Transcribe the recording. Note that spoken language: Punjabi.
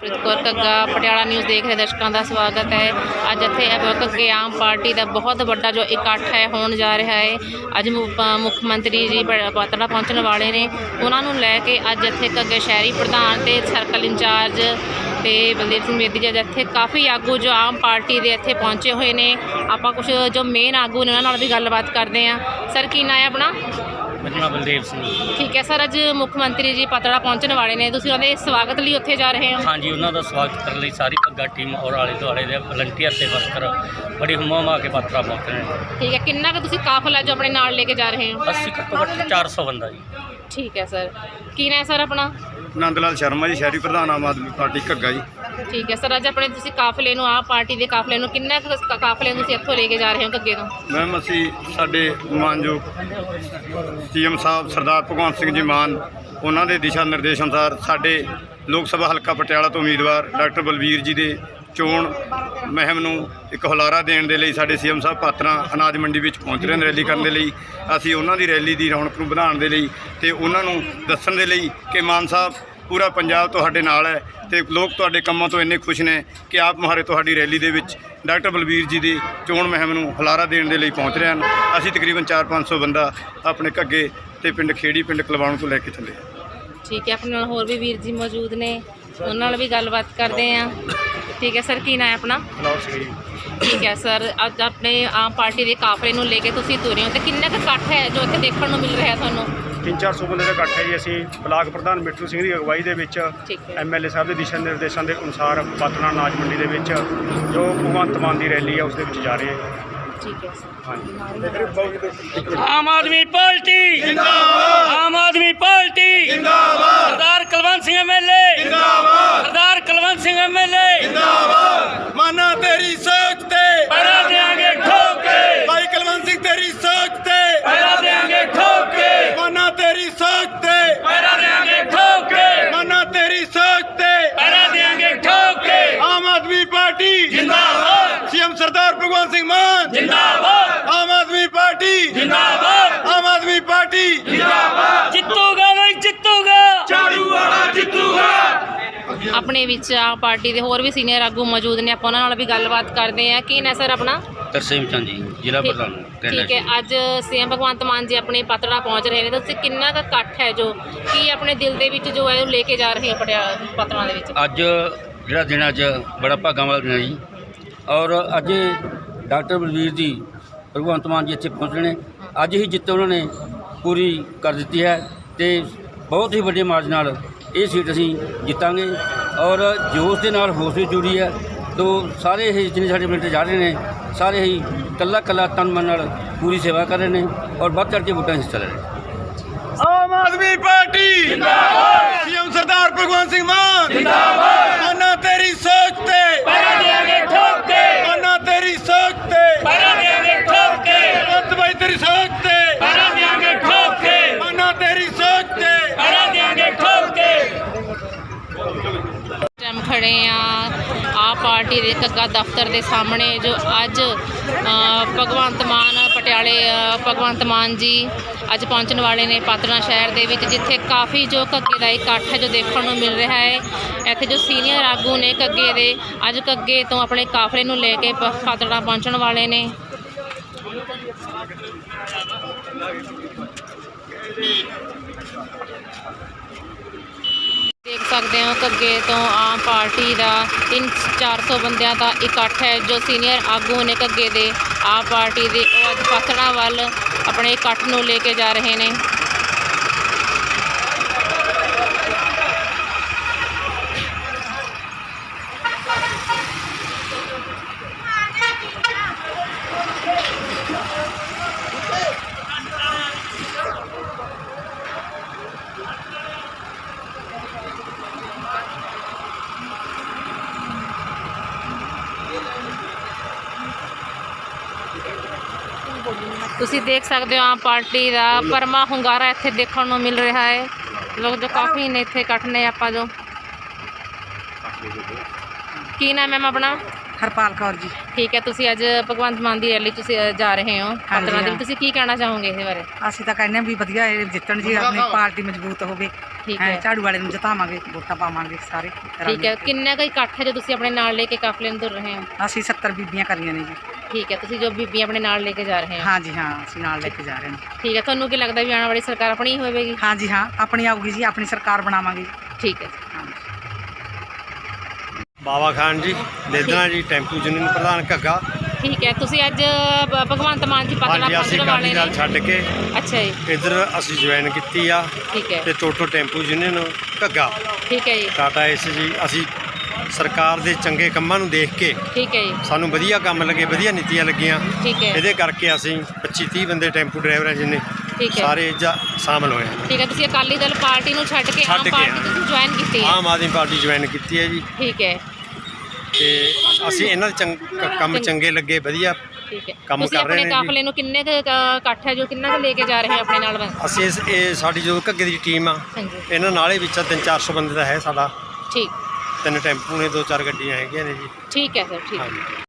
ਪ੍ਰੀਤ ਕੌਰ ਕੱਗਾ ਪਟਿਆਲਾ ਨਿਊਜ਼ ਦੇਖ ਰਹੇ ਦਰਸ਼ਕਾਂ ਦਾ ਸਵਾਗਤ ਹੈ। ਅੱਜ ਇੱਥੇ ਇਹ ਕੱਗੇ ਆਮ ਪਾਰਟੀ ਦਾ ਬਹੁਤ ਵੱਡਾ ਜੋ ਇਕੱਠ ਹੈ, ਹੋਣ ਜਾ ਰਿਹਾ ਹੈ। ਅੱਜ ਮੁੱਖ ਮੰਤਰੀ ਜੀ ਪ- ਪਹੁੰਚਣ ਵਾਲੇ ਨੇ। ਉਹਨਾਂ ਨੂੰ ਲੈ ਕੇ ਅੱਜ ਇੱਥੇ ਕੱਗੇ ਸ਼ਹਿਰੀ ਪ੍ਰਧਾਨ ਤੇ ਸਰਕਲ ਇੰਚਾਰਜ ਤੇ ਬਲਦੇਵ ਸਿੰਘ ਮੇਦੀ ਜੀ ਅੱਜ ਇੱਥੇ ਕਾਫੀ ਆਗੂ ਜੋ ਆਮ ਪਾਰਟੀ ਦੇ ਇੱਥੇ ਪਹੁੰਚੇ ਹੋਏ ਨੇ। ਆਪਾਂ ਕੁਝ ਜੋ ਮੇਨ ਆਗੂ ਨੇ, ਉਹਨਾਂ ਨਾਲ ਵੀ ਗੱਲਬਾਤ ਕਰਦੇ ਹਾਂ। ਸਰ, ਕੀ ਨਾਂ ਹੈ ਆਪਣਾ? ਨਾਮ ਬਲਦੇਵ ਸਿੰਘ। ਠੀਕ ਹੈ ਸਰ ਅੱਜ ਮੁੱਖ ਮੰਤਰੀ ਜੀ ਪਾਤੜਾ ਪਹੁੰਚਣ ਵਾਲੇ ਨੇ। ਤੁਸੀਂ ਉਹਨਾਂ ਦੇ ਸਵਾਗਤ ਲਈ ਉੱਥੇ ਜਾ ਰਹੇ ਹੋ? ਹਾਂਜੀ ਉਹਨਾਂ ਦਾ ਸਵਾਗਤ ਕਰਨ ਲਈ ਸਾਰੀ ਪੱਗਾ ਟੀਮ ਔਰ ਆਲੇ ਦੁਆਲੇ ਦੇ ਵਲੰਟੀਅਰ ਤੇ ਵਰਕਰ ਬੜੀ ਹੁਮਾ ਹੁਮਾ ਕੇ ਪਾਤਰਾ ਪਹੁੰਚ ਰਹੇ ਨੇ। ਠੀਕ ਹੈ ਕਿੰਨਾ ਕੁ ਤੁਸੀਂ ਕਾਫਲਾ ਜੋ ਆਪਣੇ ਨਾਲ ਲੈ ਕੇ ਜਾ ਰਹੇ ਹੋ? ਅਸੀਂ ਘੱਟੋ ਘੱਟ 400 ਬੰਦਾ ਜੀ। ਠੀਕ ਹੈ ਸਰ। ਕੀ ਨਾਂ ਹੈ ਸਰ ਆਪਣਾ? ਨੰਦ ਲਾਲ ਸ਼ਰਮਾ ਜੀ ਸ਼ਹਿਰੀ ਪ੍ਰਧਾਨ ਆਮ ਆਦਮੀ ਪਾਰਟੀ ਘੱਗਾ ਜੀ। ਠੀਕ ਹੈ। ਸਰ, ਅੱਜ ਆਪਣੇ ਤੁਸੀਂ ਕਾਫਲੇ ਨੂੰ, ਆਹ ਪਾਰਟੀ ਦੇ ਕਾਫਲੇ ਨੂੰ ਕਿੰਨਾ ਕੁ ਕ- ਕਾਫਲੇ ਨੂੰ ਤੁਸੀਂ ਇੱਥੋਂ ਲੈ ਕੇ ਜਾ ਰਹੇ ਹੋ ਕੱਗੇ ਤੋਂ? ਮੈਮ, ਅਸੀਂ ਸਾਡੇ ਮਾਨਯੋਗ ਸੀਐਮ ਸਾਹਿਬ ਸਰਦਾਰ ਭਗਵੰਤ ਸਿੰਘ ਜੀ ਮਾਨ, ਉਹਨਾਂ ਦੇ ਦਿਸ਼ਾ ਨਿਰਦੇਸ਼ ਅਨੁਸਾਰ ਸਾਡੇ ਲੋਕ ਸਭਾ ਹਲਕਾ ਪਟਿਆਲਾ ਤੋਂ ਉਮੀਦਵਾਰ ਡਾਕਟਰ ਬਲਵੀਰ ਜੀ ਦੇ ਚੋਣ ਮਹਿਮ ਨੂੰ ਇੱਕ ਹੁਲਾਰਾ ਦੇਣ ਦੇ ਲਈ ਸਾਡੇ ਸੀਐਮ ਸਾਹਿਬ ਪਾਤਰਾਂ ਅਨਾਜ ਮੰਡੀ ਵਿੱਚ ਪਹੁੰਚ ਰਹੇ ਨੇ ਰੈਲੀ ਕਰਨ ਦੇ ਲਈ। ਅਸੀਂ ਉਹਨਾਂ ਦੀ ਰੈਲੀ ਦੀ ਰੌਣਕ ਨੂੰ ਵਧਾਉਣ ਦੇ ਲਈ ਤੇ ਉਹਨਾਂ ਨੂੰ ਦੱਸਣ ਦੇ ਲਈ ਕਿ ਮਾਨ ਸਾਹਿਬ ਪੂਰਾ ਪੰਜਾਬ ਤੁਹਾਡੇ ਨਾਲ ਹੈ ਤੇ ਲੋਕ ਤੁਹਾਡੇ ਕੰਮਾਂ ਤੋਂ ਇੰਨੇ ਖੁਸ਼ ਨੇ ਕਿ ਆਪ ਮੁਹਾਰੇ ਤੁਹਾਡੀ ਰੈਲੀ ਦੇ ਵਿੱਚ ਡਾਕਟਰ ਬਲਬੀਰ ਜੀ ਦੀ ਚੋਣ ਮੁਹਿੰਮ ਨੂੰ ਹੁਲਾਰਾ ਦੇਣ ਦੇ ਲਈ ਪਹੁੰਚ ਰਹੇ ਹਨ। ਅਸੀਂ ਤਕਰੀਬਨ 4-500 ਬੰਦਾ ਆਪਣੇ ਘੱਗੇ ਤੇ ਪਿੰਡ ਖੇੜੀ ਪਿੰਡ ਕਲਵਾਣ ਤੋਂ ਲੈ ਕੇ ਚੱਲੇ ਠੀਕ ਹੈ ਆਪਣੇ ਨਾਲ ਹੋਰ ਵੀ ਵੀਰ ਜੀ ਮੌਜੂਦ ਨੇ। ਉਹਨਾਂ ਨਾਲ ਵੀ ਗੱਲਬਾਤ ਕਰਦੇ ਆ ਠੀਕ ਹੈ ਸਰ ਕੀ ਨਾਂ ਹੈ ਆਪਣਾ? ਠੀਕ ਹੈ ਸਰ ਅੱਜ ਆਪਣੇ ਆਮ ਪਾਰਟੀ ਦੇ ਕਾਫਲੇ ਨੂੰ ਲੈ ਕੇ ਤੁਸੀਂ ਤੁਰੇ ਹੋ ਤੇ ਕਿੰਨਾ ਕੁ ਇਕੱਠ ਹੈ ਜੋ ਇੱਥੇ ਦੇਖਣ ਨੂੰ ਮਿਲ ਰਿਹਾ ਤੁਹਾਨੂੰ? 3-400 ਬੰਦੇ ਦਾ ਇਕੱਠ ਹੈ ਜੀ। ਅਸੀਂ ਬਲਾਕ ਪ੍ਰਧਾਨ ਮਿੱਠੂ ਸਿੰਘ ਦੀ ਅਗਵਾਈ ਦੇ ਵਿੱਚ ਐਮਐਲਏ ਸਾਹਿਬ ਦੇ ਦਿਸ਼ਾ ਨਿਰਦੇਸ਼ਾਂ ਦੇ ਅਨੁਸਾਰ ਪਾਤਨਾ ਅਨਾਜ ਮੰਡੀ ਦੇ ਵਿੱਚ ਜੋ ਭਗਵੰਤ ਮਾਨ ਦੀ ਰੈਲੀ ਹੈ ਉਸ ਦੇ ਵਿੱਚ ਜਾ ਰਹੇ ਹਾਂ। ਠੀਕ ਹੈ। ਸਰ ਹਾਂਜੀ। ਆਮ ਆਦਮੀ ਪਾਰਟੀ। ਜਿੰਦਾਬਾਦ। ਆਮ ਆਦਮੀ ਪਾਰਟੀ। ਜਿੰਦਾਬਾਦ। ਸਰਦਾਰ ਕੁਲਵੰਤ ਸਿੰਘ ਐਮਐਲਏ ਜਿੰਦਾਬਾਦ। ਸਰਦਾਰ ਕੁਲਵੰਤ ਸਿੰਘ ਐਮਐਲਏ ਮਾਨਾ ਤੇਰੀ ਸੋਚ ਤੇ ਪੈਰਾ ਦੇਾਂਗੇ ਠੋਕ ਕੇ ਭਾਈ ਕਲਵੰਤ ਸਿੰਘ ਤੇਰੀ ਸੋਚ ਤੇ ਪੈਰਾ ਦੇਾਂਗੇ ਠੋਕ ਕੇ ਮਾਨਾ ਤੇਰੀ ਸੋਚ ਤੇ ਪੈਰਾ ਦੇਾਂਗੇ ਠੋਕ ਕੇ ਮਾਨਾ ਤੇਰੀ ਸੋਚ ਤੇ ਪੈਰਾ ਦੇਾਂਗੇ ਠੋਕ ਕੇ ਆਮ ਆਦਮੀ ਪਾਰਟੀ ਜਿੰਦਾਬਾਦ ਸੀਐਮ ਸਰਦਾਰ ਭਗਵੰਤ ਸਿੰਘ ਮਾਨ ਜਿੰਦਾਬਾਦ। ਆਮ ਆਦਮੀ ਪਾਰਟੀ। ਜਿੰਦਾਬਾਦ। ਆਮ ਆਦਮੀ ਪਾਰਟੀ। ਜਿੱਤੂਗਾ ਬਈ ਜਿੱਤੂਗਾ। ਝਾੜੂ ਵਾਲਾ ਜਿੱਤੂਗਾ। ਆਪਣੇ ਵਿੱਚ ਆਮ ਪਾਰਟੀ ਦੇ ਹੋਰ ਵੀ ਸੀਨੀਅਰ ਆਗੂ ਮੌਜੂਦ ਨੇ ਆਪਾਂ ਉਹਨਾਂ ਨਾਲ ਵੀ ਗੱਲਬਾਤ ਕਰਦੇ ਆ ਕੀ ਨਾਂ ਸਰ ਆਪਣਾ? ਤਰਸੇਮ ਚੰਦ ਜੀ ਜ਼ਿਲ੍ਹਾ ਠੀਕ ਪ੍ਰਧਾਨ ਠੀਕ ਹੈ। ਅੱਜ ਸੀਐਮ ਭਗਵੰਤ ਮਾਨ ਜੀ ਆਪਣੇ ਪਾਤੜਾ ਪਹੁੰਚ ਰਹੇ ਨੇ। ਤਾਂ ਤੁਸੀਂ ਕਿੰਨਾ ਕੁ ਇਕੱਠ ਹੈ ਜੋ ਕੀ ਆਪਣੇ ਦਿਲ ਦੇ ਵਿੱਚ ਜੋ ਹੈ ਉਹ ਲੈ ਕੇ ਜਾ ਰਹੇ ਪਟਿਆਲਾ ਪਾਤੜਾਂ ਦੇ ਵਿੱਚ? ਅੱਜ ਜਿਹੜਾ ਦਿਨ ਅੱਜ ਬੜਾ ਭਾਗਾਂ ਵਾਲਾ ਦਿਨ ਹੈ ਜੀ। ਔਰ ਅੱਜ ਡਾਕਟਰ ਬਲਵੀਰ ਜੀ ਭਗਵੰਤ ਮਾਨ ਜੀ ਇੱਥੇ ਪਹੁੰਚੇ ਨੇ। ਅੱਜ ਹੀ ਜਿੱਤ ਉਹਨਾਂ ਨੇ ਪੂਰੀ ਕਰ ਦਿੱਤੀ ਹੈ ਤੇ ਬਹੁਤ ਹੀ ਵੱਡੇ ਮਾਰਜ ਨਾਲ ਇਹ ਸੀਟ ਅਸੀਂ ਜਿੱਤਾਂਗੇ ਔਰ ਜੋਸ਼ ਦੇ ਨਾਲ ਹੌਸਲੇ ਜੁੜੀ ਹੈ ਤੋ ਸਾਰੇ ਇਹ ਜਿੰਨੇ ਸਾਡੇ ਮਿੰਟ ਜਾ ਰਹੇ ਨੇ ਸਾਰੇ ਹੀ ਕੱਲਾ ਕੱਲਾ ਤਨ ਮਨ ਨਾਲ ਪੂਰੀ ਸੇਵਾ ਕਰ ਰਹੇ ਨੇ ਔਰ ਵੱਧ ਚੜ੍ਹ ਕੇ ਵੋਟਾਂ ਹਿੱਸਾ ਲੈ ਰਹੇ ਨੇ। ਆਮ ਆਦਮੀ ਪਾਰਟੀ ਜਿੰਦਾਬਾਦ। ਸੀਐਮ ਸਰਦਾਰ ਭਗਵੰਤ ਸਿੰਘ ਮਾਨ। ਜਿੰਦਾਬਾਦ। ਮਾਨਾ ਤੇਰੀ ਸੋਚ ਤੇ ਪੈਰਾ ਦੇਾਂਗੇ ਠੋਕ ਕੇ ਮਾਨਾ ਤੇਰੀ ਸੋਚ ਤੇ ਪੈਰਾ ਦੇਾਂਗੇ ਠੋਕ ਕੇ ਭਗਵੰਤ ਭਾਈ ਤੇਰੀ ਸੋਚ ਤੇ ਪੈਰਾ ਦੇਾਂਗੇ ਠੋਕ ਕੇ ਮਾਨਾ ਤੇਰੀ ਸੋਚ ਤੇ ਪੈਰਾ ਦੇਾਂਗੇ ਠੋਕ ਕੇ ਟਾਈਮ ਖੜੇ ਆ। ਆ ਪਾਰਟੀ ਦੇ ਕੱਗਾ ਦਫ਼ਤਰ ਦੇ ਸਾਹਮਣੇ ਜੋ ਅੱਜ ਭਗਵੰਤ ਮਾਨ, ਪਟਿਆਲੇ ਭਗਵੰਤ ਮਾਨ ਜੀ ਅੱਜ ਪਹੁੰਚਣ ਵਾਲੇ ਨੇ ਪਾਤੜਾ ਸ਼ਹਿਰ ਦੇ ਵਿੱਚ, ਜਿੱਥੇ ਕਾਫੀ ਜੋ ਕੱਗੇ ਦਾ ਇਕੱਠ ਹੈ ਜੋ ਦੇਖਣ ਨੂੰ ਮਿਲ ਰਿਹਾ ਹੈ। ਇੱਥੇ ਜੋ ਸੀਨੀਅਰ ਆਗੂ ਨੇ ਕੱਗੇ ਦੇ, ਅੱਜ ਕੱਗੇ ਤੋਂ ਆਪਣੇ ਕਾਫਲੇ ਨੂੰ ਲੈ ਕੇ ਪ- ਪਾਤੜਾ ਪਹੁੰਚਣ ਵਾਲੇ ਨੇ। ਸਕਦੇ ਹੋ ਕੱਗੇ ਤੋਂ ਆਮ ਪਾਰਟੀ ਦਾ 3-400 ਬੰਦਿਆਂ ਦਾ ਇਕੱਠ ਹੈ, ਜੋ ਸੀਨੀਅਰ ਆਗੂ ਨੇ ਘੱਗੇ ਦੇ ਆਮ ਪਾਰਟੀ ਦੇ ਉਹ ਅੱਜ ਪਾਤੜਾਂ ਵੱਲ ਆਪਣੇ ਇਕੱਠ ਨੂੰ ਲੈ ਕੇ ਜਾ ਰਹੇ ਨੇ। ਤੁਸੀਂ ਦੇਖ ਸਕਦੇ ਹੋ ਆਮ ਪਾਰਟੀ ਦਾ ਪਰਮਾ ਹੁੰਗਾਰਾ ਇੱਥੇ ਦੇਖਣ ਨੂੰ ਮਿਲ ਰਿਹਾ ਹੈ। ਲੋਕ ਜੋ ਕਾਫੀ ਨੇ ਇੱਥੇ ਇਕੱਠ ਨੇ ਆਪਾਂ ਜੋ। ਕੀ ਨਾਮ ਹੈ ਮੈਮ ਆਪਣਾ? ਹਰਪਾਲ ਕੌਰ ਜੀ। ਠੀਕ ਹੈ ਤੁਸੀਂ ਅੱਜ ਭਗਵੰਤ ਮਾਨ ਦੀ ਰੈਲੀ ਤੁਸੀਂ ਜਾ ਰਹੇ ਹੋ। ਪਤਨਾ ਦੇ। ਤੁਸੀਂ ਕੀ ਕਹਿਣਾ ਚਾਹੋਗੇ ਇਹਦੇ ਬਾਰੇ? ਅਸੀਂ ਤਾਂ ਕਹਿੰਦੇ ਹਾਂ ਵੀ ਵਧੀਆ ਇਹ ਜਿੱਤਣ ਜੀ ਆਪਣੀ ਪਾਰਟੀ ਮਜ਼ਬੂਤ ਹੋਵੇ। ਠੀਕ ਹੈਂ, ਹੈ। ਝਾੜੂ ਵਾਲੇ ਨੂੰ ਜਿਤਾਵਾਂਗੇ ਵੋਟਾਂ ਪਾਵਾਂਗੇ ਸਾਰੇ। ਠੀਕ ਹੈ ਕਿੰਨਾ ਕੁ ਇਕੱਠ ਹੈ ਜੋ ਤੁਸੀਂ ਆਪਣੇ ਨਾਲ ਲੈ ਕੇ ਕਾਫਲੇ ਨੂੰ ਤੁਰ ਰਹੇ ਹੋ? ਅਸੀਂ 70 ਬੀਬੀਆਂ ਕਰੀਆਂ ਨੇ ਜੀ। ਠੀਕ ਹੈ ਤੁਸੀਂ ਜੋ ਬੀਬੀਆਂ ਆਪਣੇ ਨਾਲ ਲੈ ਕੇ ਜਾ ਰਹੇ ਹੋ। ਹਾਂ ਜੀ ਹਾਂ ਅਸੀਂ ਨਾਲ ਲੈ ਕੇ ਜਾ ਰਹੇ ਹਾਂ। ਠੀਕ ਹੈ ਤੁਹਾਨੂੰ ਕੀ ਲੱਗਦਾ ਵੀ ਆਉਣ ਵਾਲੀ ਸਰਕਾਰ ਆਪਣੀ ਹੀ ਹੋਵੇਗੀ? ਹਾਂ ਜੀ ਹਾਂ ਆਪਣੀ ਆਊਗੀ ਜੀ ਆਪਣੀ ਸਰਕਾਰ ਬਣਾਵਾਂਗੇ। ਜੀ ਠੀਕ ਹੈ ਬਾਵਾ ਖਾਨ ਜੀ ਦੇਦਨਾ ਜੀ ਟੈਂਪੂ ਯੂਨੀਅਨ ਪ੍ਰਧਾਨ ਘੱਗਾ। ਠੀਕ ਹੈ ਤੁਸੀਂ ਅੱਜ ਭ- ਭਗਵੰਤ ਮਾਨ ਜੀ ਪਤਲਾ ਹਾਂਜੀ ਅਸੀਂ ਵਾਲੇ ਅਕਾਲੀ ਦਲ ਨੇ ਛੱਡ ਕੇ ਅੱਛਾ ਜੀ। ਇੱਧਰ ਅਸੀਂ ਜੁਆਇਨ ਕੀਤੀ ਆ ਠੀਕ ਹੈ। ਤੇ ਟੋਟੋ ਟੈਂਪੂ ਯੂਨੀਅਨ ਘੱਗਾ। ਠੀਕ ਹੈ ਜੀ। ਟਾਟਾ ਏਸ ਜੀ ਅਸੀਂ ਸਰਕਾਰ ਦੇ ਚੰਗੇ ਕੰਮਾਂ ਨੂੰ ਦੇਖ ਕੇ ਠੀਕ ਹੈ ਜੀ। ਸਾਨੂੰ ਵਧੀਆ ਕੰਮ ਲੱਗੇ ਵਧੀਆ ਨੀਤੀਆਂ ਲੱਗੀਆਂ। ਠੀਕ ਹੈ। ਇਹਦੇ ਕਰਕੇ ਅਸੀਂ 25 30 ਬੰਦੇ ਟੈਂਪੂ ਡਰਾਈਵਰ ਜਿੰਨੇ ਠੀਕ ਹੈ। ਸਾਰੇ ਜਾ ਸ਼ਾਮਲ ਹੋਏ ਹਾਂ। ਠੀਕ ਹੈ ਤੁਸੀਂ ਅਕਾਲੀ ਦਲ ਪਾਰਟੀ ਨੂੰ ਛੱਡ ਕੇ ਛੱਡ ਆਮ ਕੇ ਪਾਰਟੀ ਹਾਂ। ਤੁਸੀਂ ਜੁਆਇਨ ਕੀਤੀ ਹੈ। ਆਮ ਆਦਮੀ ਪਾਰਟੀ ਜੁਆਇਨ ਕੀਤੀ ਹੈ ਜੀ। ਠੀਕ ਹੈ। ਤੇ ਅਸੀਂ ਇਹਨਾਂ ਦੇ ਚੰਗ- ਕ- ਕੰਮ ਚੰਗੇ। ਲੱਗੇ ਵਧੀਆ ਠੀਕ ਹੈ। ਕੰਮ ਤੁਸੀਂ ਕਰ ਰਹੇ ਆਪਣੇ ਨੇ ਜੀ। ਕਾਫਲੇ ਨੂੰ ਕਿੰਨੇ ਕੁ ਇਕੱਠ ਹੈ ਜੋ ਕਿੰਨਾ ਕੁ ਲੈ ਕੇ ਜਾ ਰਹੇ ਹੋ ਆਪਣੇ ਨਾਲ ਅਸੀਂ ਇਸ ਇਹ ਸਾਡੀ ਜੋ ਘੱਗੇ ਦੀ ਟੀਮ ਆ ਹਾਂਜੀ। ਇਹਨਾਂ ਨਾਲੇ ਵਿੱਚ 3-400 ਬੰਦੇ ਦਾ ਹੈ ਸਾਡਾ। ਠੀਕ। ਤਿੰਨ ਟੈਂਪੂ ਨੇ ਦੋ ਚਾਰ ਗੱਡੀਆਂ ਹੈਗੀਆਂ ਨੇ ਜੀ। ਠੀਕ ਹੈ ਸਰ ਠੀਕ ਹੈ। ਹਾਂਜੀ।